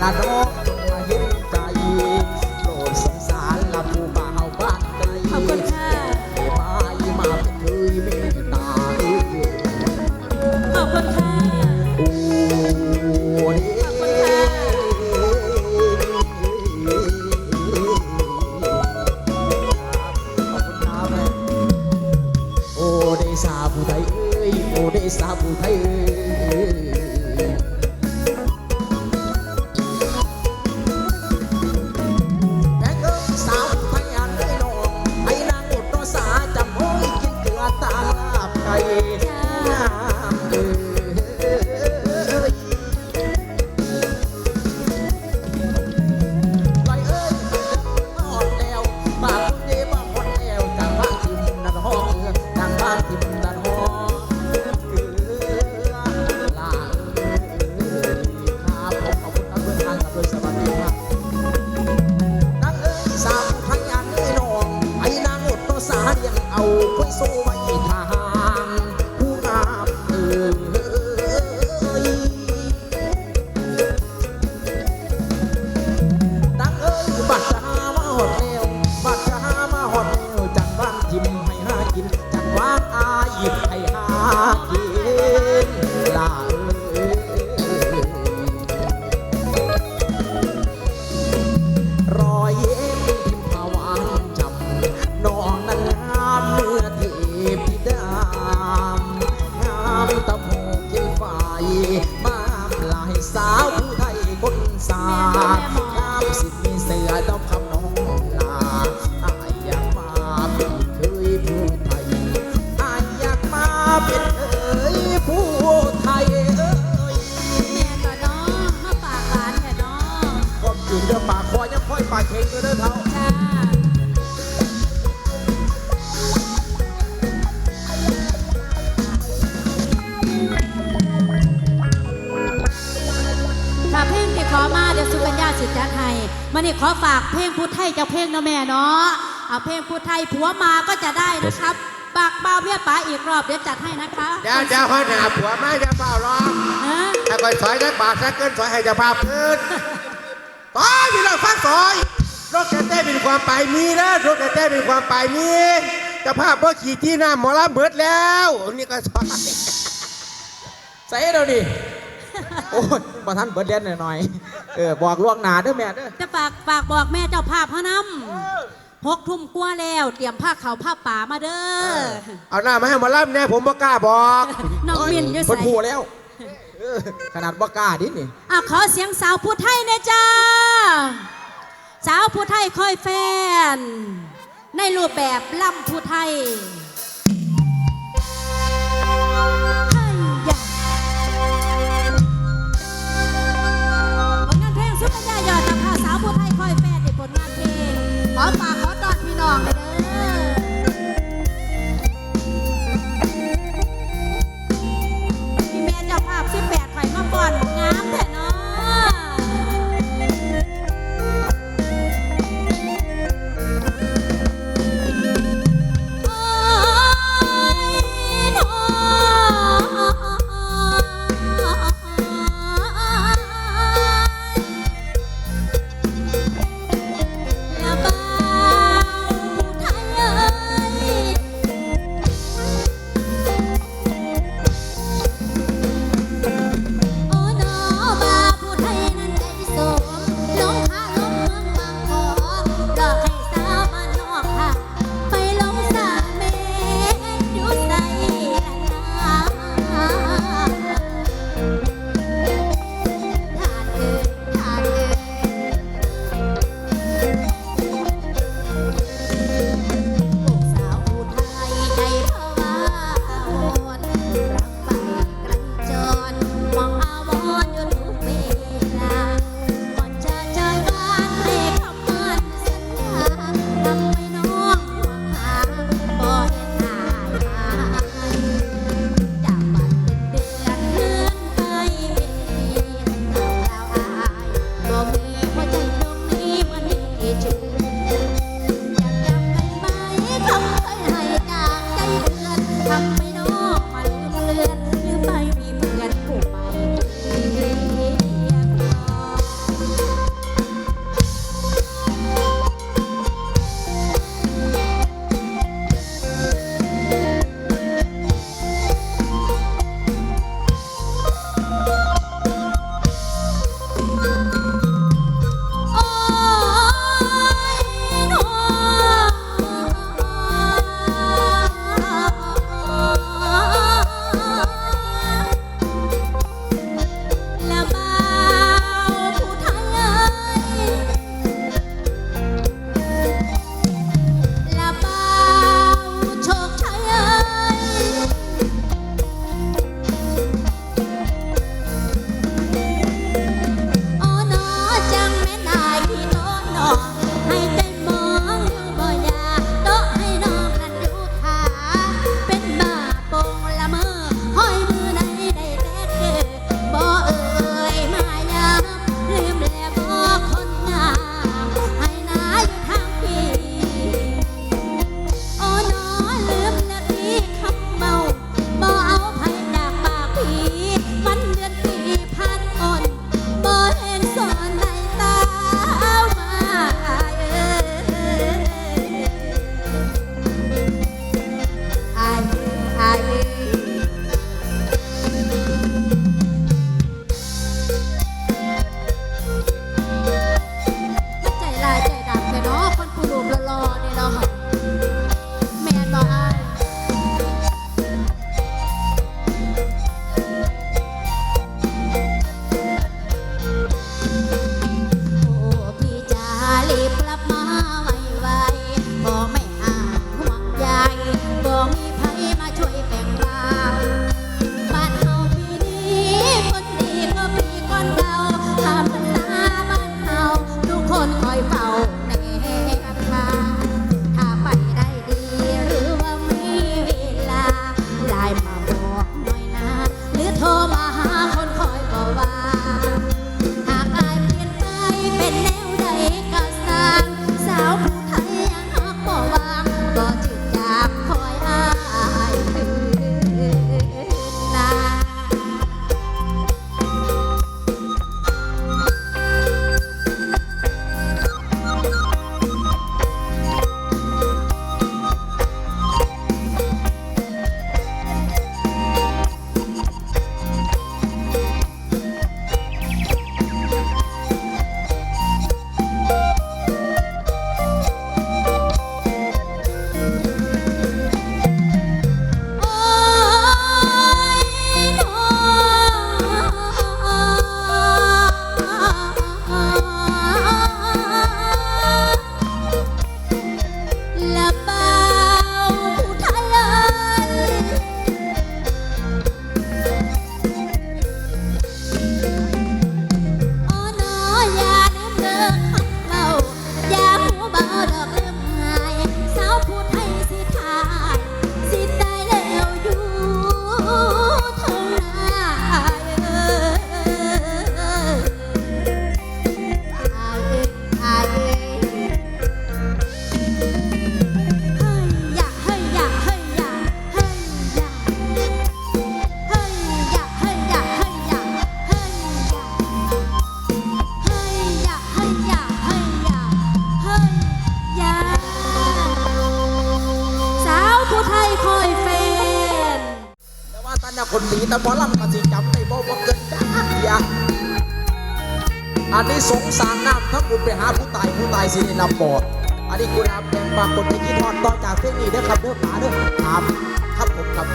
เด็ เพลงเนาะแม่เนาะเอาเพลงพุทธไทยผัวมาก็จะได้นะครับปากเบาเบี้ยป๋าอีกรอบเดี๋ยวจัดให้นะคะเดี๋ยวเดี๋ยวพ่อหน้าผัวมาจะเฝ้ารอฮะถ้าคอยสอยได้บาทถ้าเกินสอยให้เจะภาพเกินต่อยพี่น้องฟังสอยโรคแต่เต้เป็นความไปมีนะโรคแต่เต้เป็นความไปมีเจะภาพเมื่อขี่ที่หน้าหมอลำเบิดแล้วนี่ก็สอยใส่เดี๋ยวดิ โอ้ยมาท่านเบิร์ดเล่นหน่อยๆเออบอกล่วงหน้าเด้อแม่เด้อจะฝากฝากบอกแม่เจ้าภาพพะน้ำหกทุ่มกว่าแล้ว เตรียมผ้าขาวผ้าป่ามาเด้อเอาหน้ามาให้หมอลำแน่ผมบ่กล้าบอกน้องมินอยู่คนใส่พูแล้วเออขนาดบ่กล้าดินี่อะขอเสียงสาวผู้ไทยหนะจ้า สาวผู้ไทยคอยแฟน ในรูปแบบล่ำผู้ไทย สุดยอดนำพาสาวผู้ไทยคอยแฟนในผลงานเพลงขอฝากขอตอนพี่น้องเลยเด้อ บางคนที่คิดทอดต่อจากเพลงนี้เด้อครับเด้อป๋าเด้อครับครับผมครับ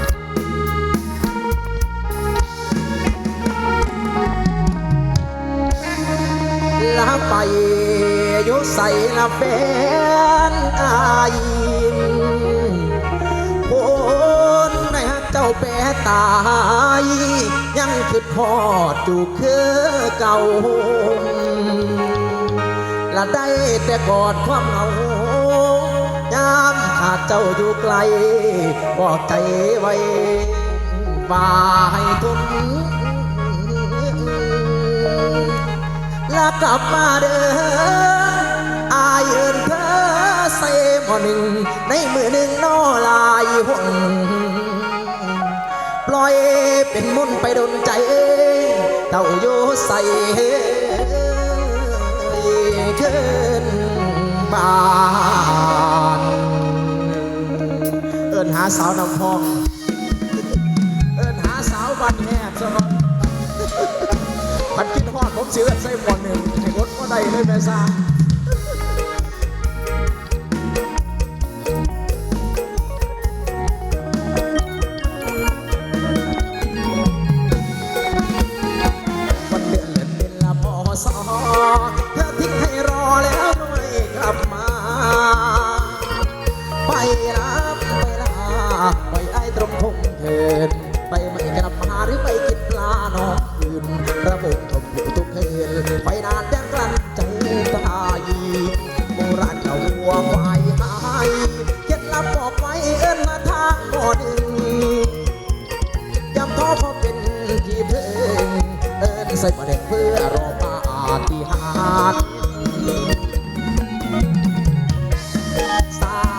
ลาไปอยู่ใส่ละแฟนอายคนในฮักเจ้าแปตาย ยังคิดพอดจูคือเก่าละได้แต่กอดความเหงาามขาดเจ้าอยู่ไกล บอกใจไว้ว่าให้ทุนลากลับมาเด้ออายเอินเธอใส่หมอหนึ่ง ในมือหนึ่งนอลายหนปล่อยเป็นมุ่นไปดนใจ เต่าโยใส่ขึ้น บ้าน เอิญหาสาวน้ำพอง เอิญหาสาวบ้านแหบซะอนพันกินหอดผมเสือใส่หมอนหนึ่งให้อดก็ได้เลยแม่ซา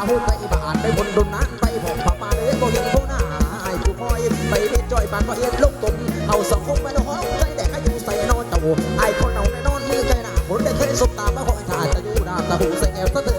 สาวไปบ้านไปบนดนนั้นไปผมพามาเลยบ่เห็นผู้นายผู้คอยไปเด็ดจ้อยบานก็เอ็นลูกตุ่มเอาสังคมไปนห้อนใจแดกให้อยู่ใส่นอนเต่าไอ้คนเอาในนอนมือใจหนาคนได้เคยสบตามาหอยทาจะอยู่ดาตะหูใส่แอวตะเตื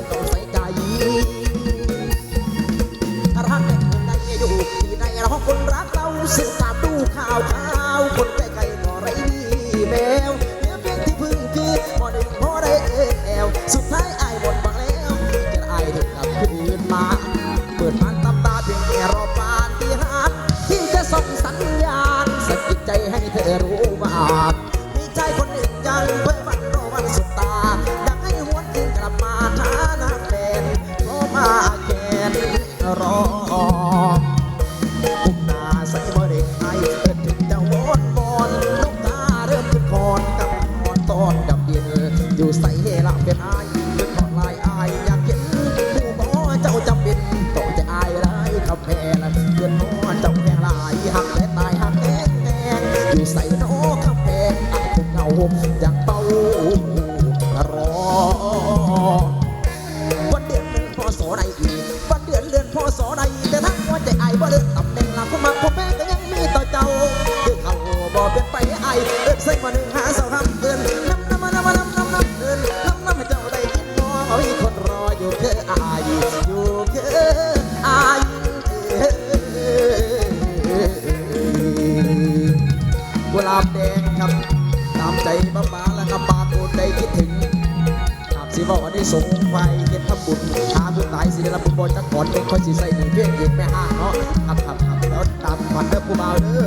สิบอกว่าได้สงไฟเก็บทำบุญหาบุญตายสิได้รับบุญบอลจักก่อนเป็นคนสิใส่หนีเพียงอีกไม่ห้างเนาะขับขับขับแล้วตามก่อนเด้อผู้บ่าวเด้อ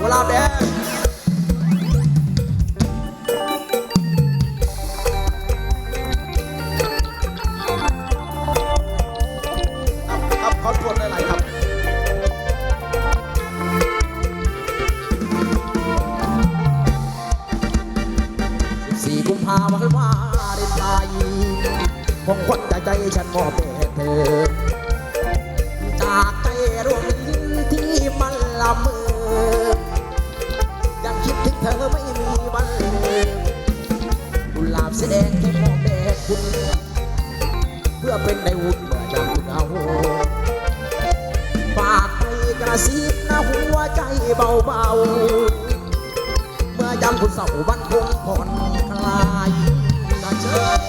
เวลาบแดง ซีบนาหัวใจเบาเบาเมื่อยามคุณเสาวันคงผ่อนคลายกรเชิด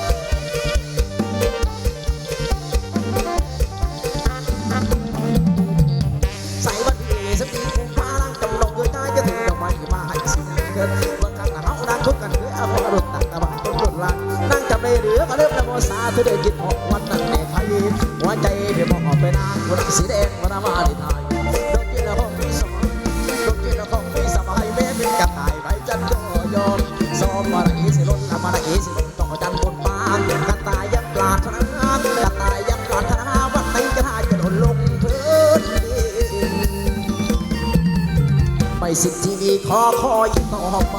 ใส่บันเอสักทีพาลังกำลังเกิดได้จะถึงดอกไม้มาให้เสียเกินเมื่อกันเราดังทุกกันเพื่อพอรุดตักตะวันต้นรุดลังนั่งจำเลยหรือก็เริ่มนโมสาเธอได้กินหอกวันนั้นแต่ใครหัวใจเดี๋ยวมองออกไปนานคนสีแดงวันมาดิทา ขอคอยต่อไป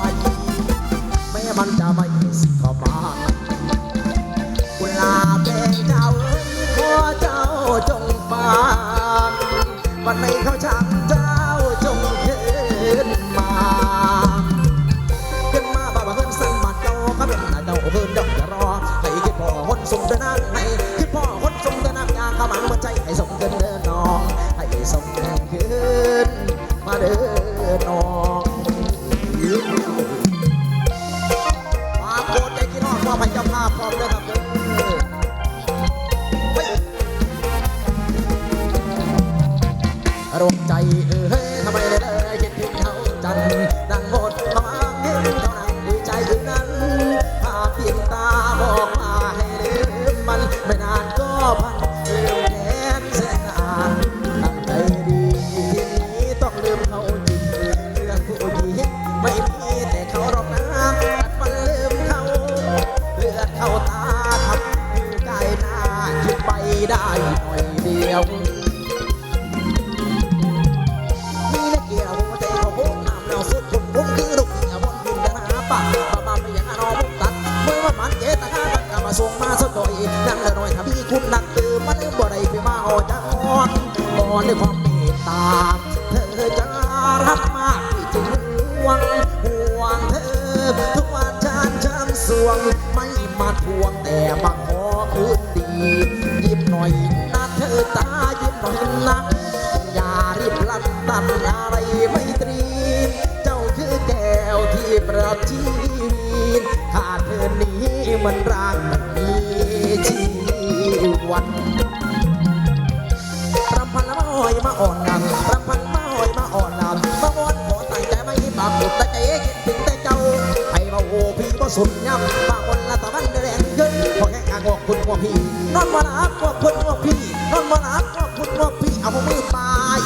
สุดยำปากคนละตะวันแดงเกินพอแข่งขางอกคุณพวกพี่ นอนมาหนาพวกคุณพวกพี่ นอนมาหนาพวกคุณพวกพี่ เอาพวมือบาย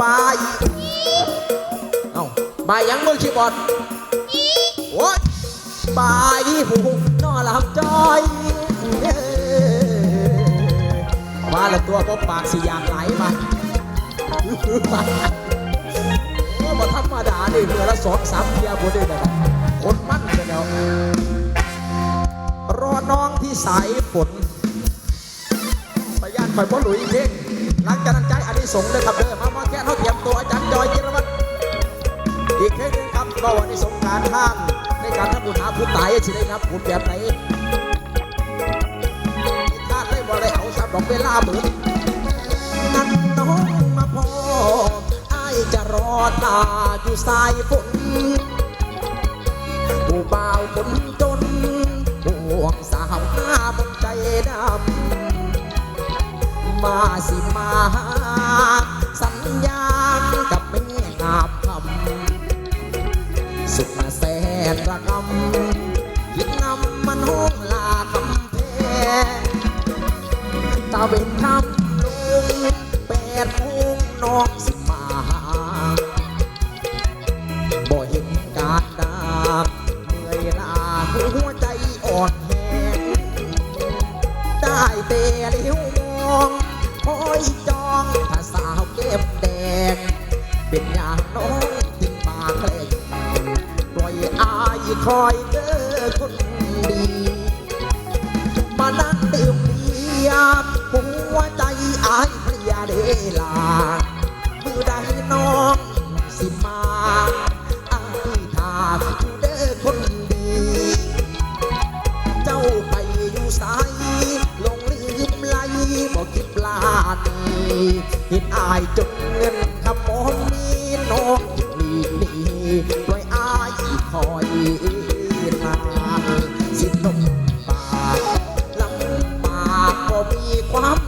บายเอาบายยังมือคีย์บอร์ดโอ้ยบายผู้นอนหลับจอยมาละตัวก็ปากสียางไหลมามาธรรมดาเนี่ยเมื่อละสองสามเดียบนได้ไหม แล้วรอน้องที่สายฝนสายานคอยพ่อหลุยเพ่งหลังจากนั้นใจอันนิสงเลยครับเด้อมามาแค่เขาเตรียมตัวอาจารย์จอยจิรวัตรอีกแค่นึงครัก็วันนี้สงการท่านในการท่านบุญหาผู้ตายสิได้ครับผูดแบบไหนท่านได้บ่ได้เอาสับดอกเวลาเหมือนนั่นน้องมาพอไอจะรอตาอยู่สายฝน ผู้บ่าวคนจนห่วงสาวหน้ามนใจดำ มาสิมาสัญญา ลาสิลมปาลำปาก็มีความ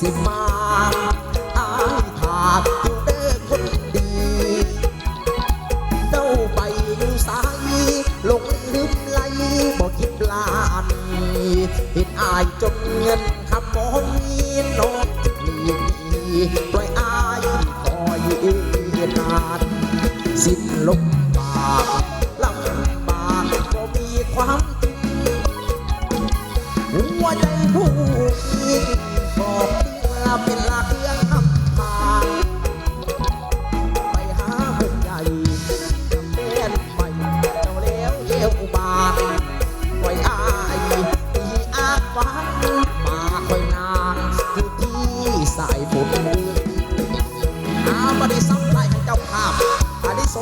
Gossip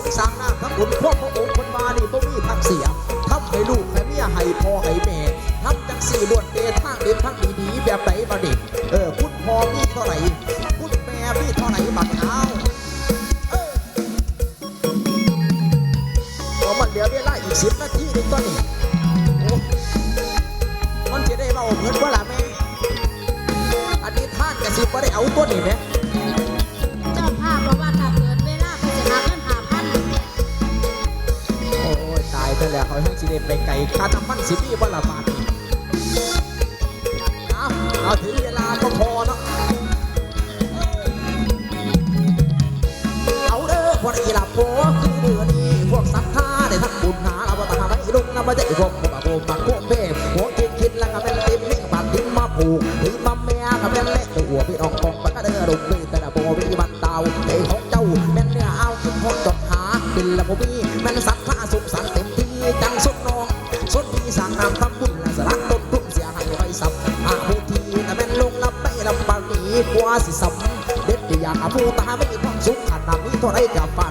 งสารน้าขบวนพวกพระองค์คนมานี่บ่มีทักเสียทำให้ลูกให้เมียให้พ่อให้แม่ทำจังสี่ลวนเตะทางเด็ดทางดีๆแบบไหนมาเด็กเออพุณพ่อมีเท่าไหร่คุณแม่มีเท่าไหร่บักเอาเออมันเหลือเวลาอีกสิบนาทีนึงตอนนี้มันจะได้เบาเงินว่าล่แม่อันนี้ท่านกระสิบว่าได้เอาตัวนี้ไหม อยให้สิเดไปไก่คาทำมันสิมีบ่ละบาทเอาเอาถึงเวลาก็พอเนาะเอาเด้อพอดีลับหัวคือเดือนี้พวกสัทธาได้ทักบุญหาเราบ่ตาไว้ลุงนะบ่ได้พวกบ่บ่บ่บ่พวกเพ่หัวคิดคิดแล้วก็เป็นเต็มนี่ก็บาดทิ้งมาผูกถึง Puerto Rico.